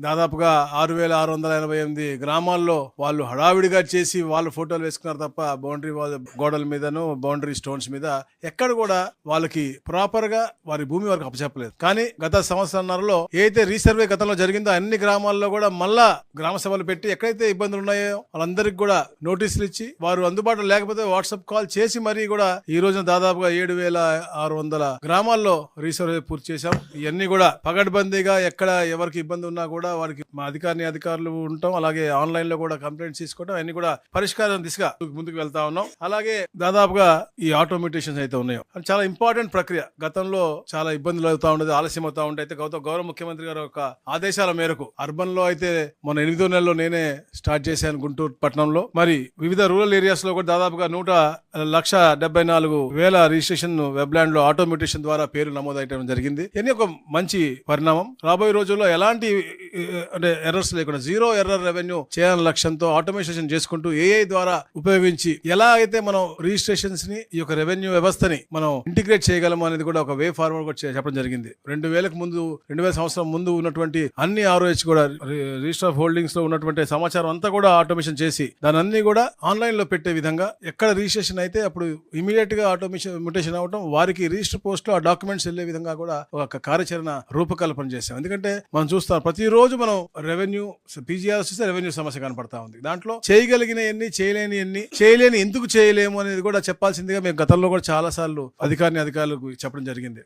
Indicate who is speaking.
Speaker 1: దాదాపుగా ఆరు వేల ఆరు వందల ఎనభై ఎనిమిది గ్రామాల్లో వాళ్ళు హడావిడిగా చేసి వాళ్ళు ఫోటోలు వేసుకున్నారు తప్ప బౌండరీ గోడల మీదను బౌండరీ స్టోన్స్ మీద ఎక్కడ కూడా వాళ్ళకి ప్రాపర్గా వారి భూమి వరకు అప్పచెప్పలేదు. కానీ గత సంవత్సరంలో ఏదైతే రీసర్వే గతంలో జరిగిందో అన్ని గ్రామాల్లో కూడా మళ్ళా గ్రామ సభలు పెట్టి ఎక్కడైతే ఇబ్బందులు ఉన్నాయో వాళ్ళందరికీ కూడా నోటీసులు ఇచ్చి వారు అందుబాటులో లేకపోతే వాట్సాప్ కాల్ చేసి మరీ కూడా ఈ రోజున దాదాపుగా ఏడు వేల ఆరు వందల గ్రామాల్లో రీసర్వే పూర్తి చేశాం. ఇవన్నీ కూడా పగడ్బందీగా ఎక్కడ ఎవరికి ఇబ్బంది ఉన్నా కూడా వారికి మా అధికారిని అధికారులు ఉంటాం. అలాగే ఆన్లైన్లో కూడా కంప్లైంట్స్ తీసుకోవడం అన్ని కూడా పరిష్కారం దిశగా ముందుకు వెళ్తా ఉన్నాం. అలాగే దాదాపుగా ఈ ఆటోమేటేషన్స్ అయితే ఉన్నాయో. అది చాలా ఇంపార్టెంట్ ప్రక్రియ. గతంలో చాలా ఇబ్బందులు అవుతా ఉండేది ఆలస్యం అవుతా ఉంటాయి అయితే గౌతమ్ గౌరవ ముఖ్యమంత్రి గారి యొక్క ఆదేశాల మేరకు అర్బన్లో అయితే మొన్న ఎనిమిదో నెలలో నేనే స్టార్ట్ చేశాను గుంటూరు పట్టణంలో. మరి వివిధ రూరల్ ఏరియాస్లో కూడా దాదాపుగా నూట లక్ష డెబ్బై నాలుగు వేల రిజిస్ట్రేషన్ వెబ్లాండ్లో ఆటోమేటేషన్ ద్వారా పేరు నమోదయటం జరిగింది. ఇవన్నీ ఒక మంచి పరిణామం. రాబోయే రోజుల్లో ఎలాంటి అంటే ఎర్రర్స్ లేకుండా జీరో ఎర్రర్ రెవెన్యూ చేయాలని లక్ష్యంతో ఆటోమేషన్ చేసుకుంటూ ఏఐ ద్వారా ఉపయోగించి ఎలా అయితే మనం రిజిస్ట్రేషన్స్ని ఈ యొక్క రెవెన్యూ వ్యవస్థని మనం ఇంటిగ్రేట్ చేయగలము అనేది కూడా ఒక వే ఫార్వర్డ్ కూడా చే- చెప్పడం జరిగింది. రెండు వేలకు ముందు రెండు వేల సంవత్సరం ముందు ఉన్నటువంటి అన్ని ఆర్ఓహెచ్ కూడా రిజిస్టర్ ఆఫ్ హోల్డింగ్స్లో ఉన్నటువంటి సమాచారం అంతా కూడా ఆటోమేషన్ చేసి దాని అన్ని కూడా ఆన్లైన్లో పెట్టే విధంగా ఎక్కడ రిజిస్ట్రేషన్ అయితే అప్పుడు ఇమీడియట్గా ఆటోమేషన్ మ్యూటేషన్ అవడం వారికి రిజిస్టర్ పోస్ట్లో ఆ డాక్యుమెంట్స్ వెళ్ళే విధంగా కూడా ఒక కార్యాచరణ రూపకల్పన చేశాం. ఎందుకంటే మనం చూస్తాం ప్రతిరోజు మనం రెవెన్యూ పీజీఆర్ చూస్తే రెవెన్యూ సమస్య కనపడతా ఉంది. దాంట్లో చేయగలిగిన ఎన్ని చేయలేని ఎన్ని చేయలేని ఎందుకు చేయలేము అనేది కూడా చెప్పాల్సిందిగా మేము గతంలో కూడా చాలా సార్లు అధికారిని అధికారులకు చెప్పడం జరిగింది.